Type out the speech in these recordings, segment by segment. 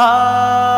Ah.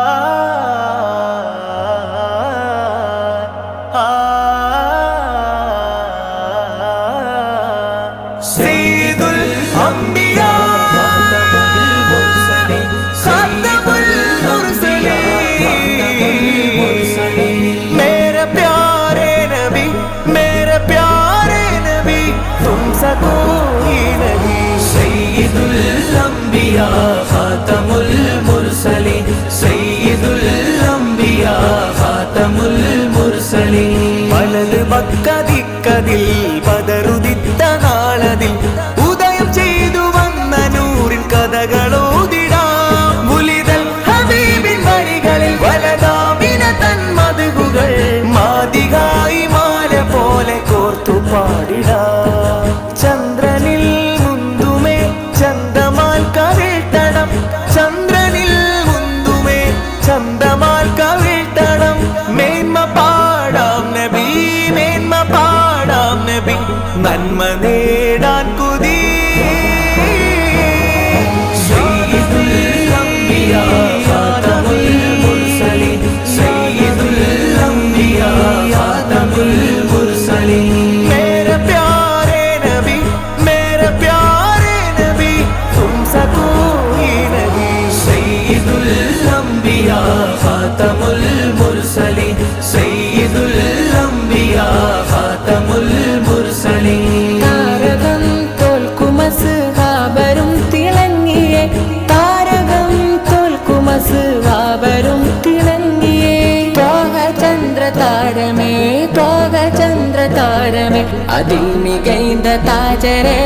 அதில் மிகைந்த தாஜரே.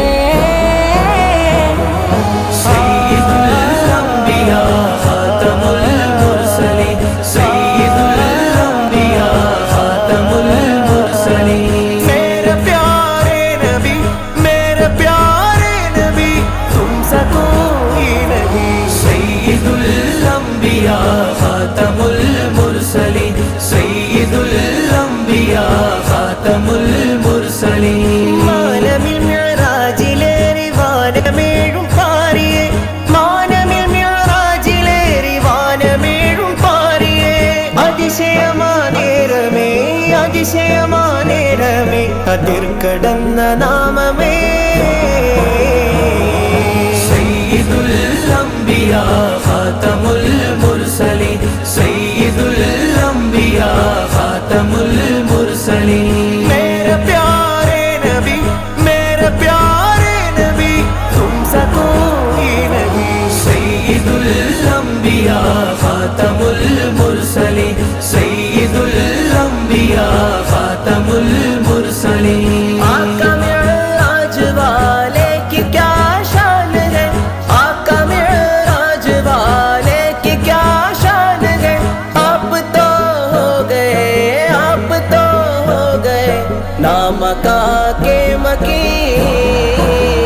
കടന്ന നാമമേ. സയ്യിദുൽ അംബിയ ഖാതമുൽ മുർസലീൻ. സയ്യിദുൽ അംബിയ ഖാതമുൽ മുർസലീൻ. नाम मका के मकी।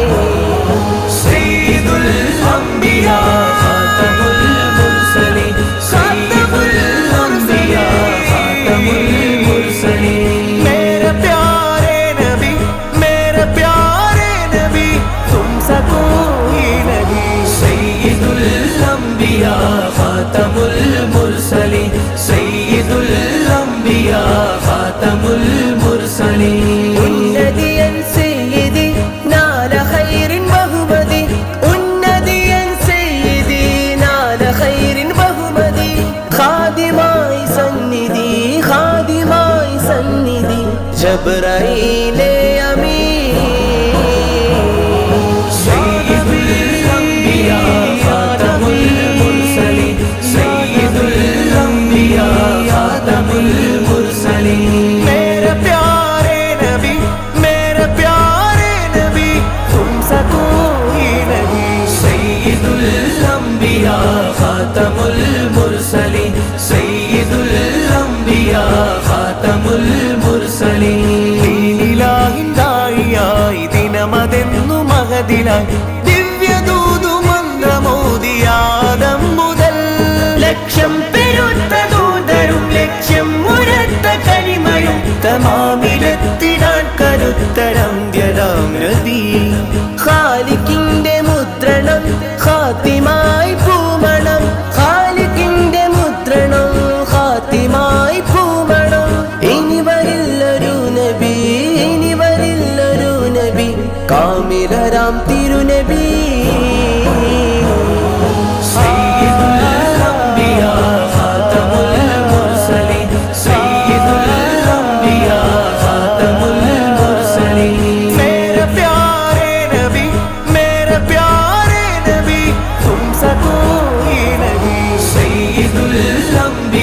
جبرائیل امین سید الانبیاء خاتم المرسلین سید الانبیاء خاتم المرسلین میرے پیارے نبی میرے پیارے نبی تم سا کوئی نہیں خاتم المرسلین سید الانبیاء خاتم المرسلین മുർസലീലാഹിൻ ദിനമതെന്നു മഹതിലായി.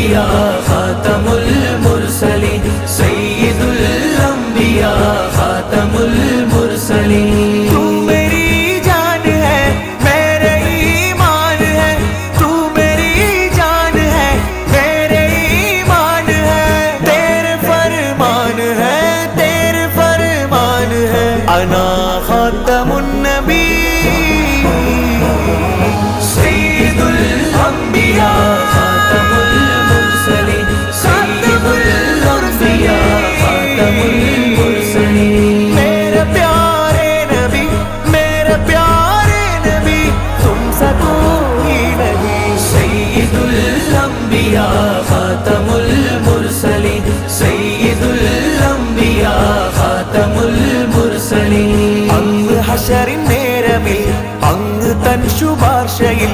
Maria. الأنبياء خاتم المرسلين سيد الأنبياء خاتم المرسلين അങ്ങ് ഹഷറിൻ നേരമിൽ അങ്ങ് തൻ ശുപാർശയിൽ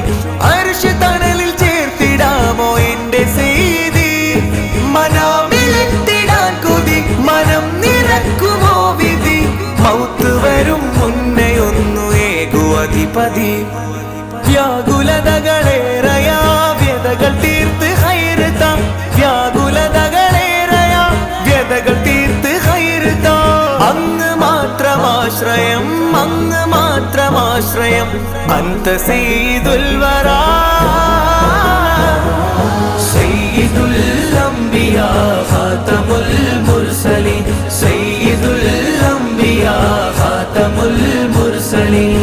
അർഷ തണലിൽ ചേർത്തിടാമോ എന്റെ സെയ്തി മനാമിലെത്തിടാൻ കൊതി മനം നിറക്കുമോ വിധി മൗത്ത് വരും മുന്നേ ഒന്നു ഏകു അധിപതി വ്യാകുലതകളേറയാ أنت سيد الورى سيد الأنبياء خاتم المرسلين سيد الأنبياء خاتم المرسلين